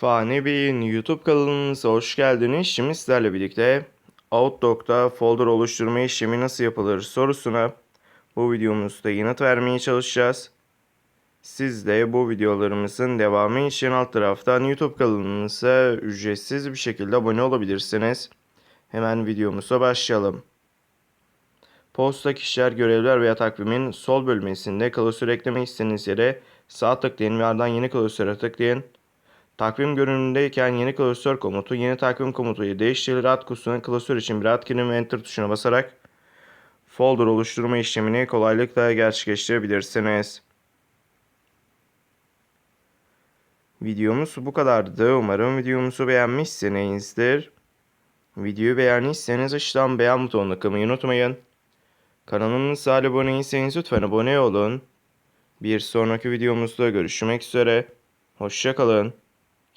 Fani Bey'in YouTube kanalınıza hoş geldiniz. Şimdi sizlerle birlikte Outlook'ta folder oluşturma işlemi nasıl yapılır sorusuna bu videomuzda yanıt vermeye çalışacağız. Siz de bu videolarımızın devamı için alt taraftan YouTube kanalımıza ücretsiz bir şekilde abone olabilirsiniz. Hemen videomuza başlayalım. Posta, kişiler, görevler veya takvimin sol bölmesinde klasör eklemek istediğiniz yere sağ tıklayın ve ardından yeni klasöre tıklayın. Takvim görünümündeyken yeni klasör komutu yeni takvim komutu ile değiştirilir. Ad kutusuna klasör için bir ad kelime enter tuşuna basarak folder oluşturma işlemini kolaylıkla gerçekleştirebilirsiniz. Videomuz bu kadardı. Umarım videomuzu beğenmişsinizdir. Videoyu beğendiyseniz aşağıdan beğen butonuna tıklamayı unutmayın. Kanalımıza abone değilseniz lütfen abone olun. Bir sonraki videomuzda görüşmek üzere. Hoşçakalın.